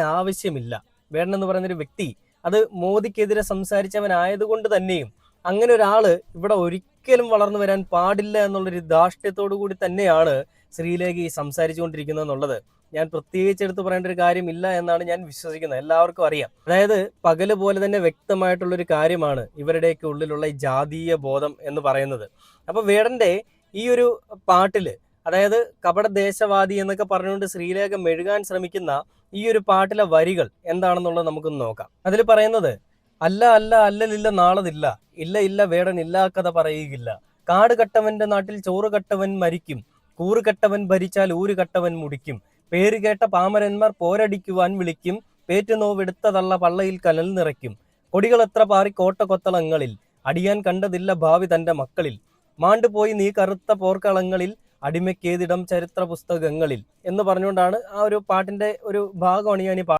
ആവശ്യമില്ല. വേണമെന്ന് എന്ന് പറയുന്ന ഒരു വ്യക്തി അത് മോദിക്കെതിരെ സംസാരിച്ചവനായതുകൊണ്ട് തന്നെയും അങ്ങനെ ഒരാൾ ഇവിടെ ഒരിക്കലും വളർന്നു വരാൻ പാടില്ല എന്നുള്ളൊരു ധാർഷ്ട്യത്തോടു കൂടി തന്നെയാണ് ശ്രീലേഖ ഈ സംസാരിച്ചുകൊണ്ടിരിക്കുന്നത് എന്നുള്ളത്. ഞാൻ പ്രത്യേകിച്ച് എടുത്തു പറയേണ്ട ഒരു കാര്യമില്ല എന്നാണ് ഞാൻ വിശ്വസിക്കുന്നത്. എല്ലാവർക്കും അറിയാം. അതായത് പകൽ പോലെ തന്നെ വ്യക്തമായിട്ടുള്ള ഒരു കാര്യമാണ് ഇവരുടെയൊക്കെ ഉള്ളിലുള്ള ഈ ജാതീയ ബോധം എന്ന് പറയുന്നത്. അപ്പോൾ വേടന്റെ ഈ ഒരു പാട്ടിൽ അതായത് കപട ദേശവാദി എന്നൊക്കെ പറഞ്ഞുകൊണ്ട് ശ്രീലേഖ മെഴുകാൻ ശ്രമിക്കുന്ന ഈ ഒരു പാട്ടിലെ വരികൾ എന്താണെന്നുള്ളത് നമുക്കൊന്ന് നോക്കാം. അതിൽ പറയുന്നത് അല്ല അല്ല അല്ലലില്ല നാളതില്ല. ഇല്ല ഇല്ല വേടൻ ഇല്ലാ കഥ പറയുകയില്ല. കാട് കട്ടവന്റെ നാട്ടിൽ ചോറ് കട്ടവൻ മരിക്കും. കൂറ് കട്ടവൻ ഭരിച്ചാൽ ഊര് കട്ടവൻ മുടിക്കും. പേര് കേട്ട പാമരന്മാർ പോരടിക്കുവാൻ വിളിക്കും. പേറ്റുനോവെടുത്ത തള്ള പള്ളയിൽ കനൽ നിറയ്ക്കും. കൊടികൾ എത്ര പാറി കോട്ട കൊത്തളങ്ങളിൽ. അടിയാൻ കണ്ടതില്ല ഭാവി തന്റെ മക്കളിൽ. മാണ്ടുപോയി നീ കറുത്ത പോർക്കളങ്ങളിൽ. അടിമയ്ക്കേതിടം ചരിത്ര പുസ്തകങ്ങളിൽ എന്ന് പറഞ്ഞുകൊണ്ടാണ് ആ ഒരു പാട്ടിന്റെ ഒരു ഭാഗമാണ് ഞാൻ ഈ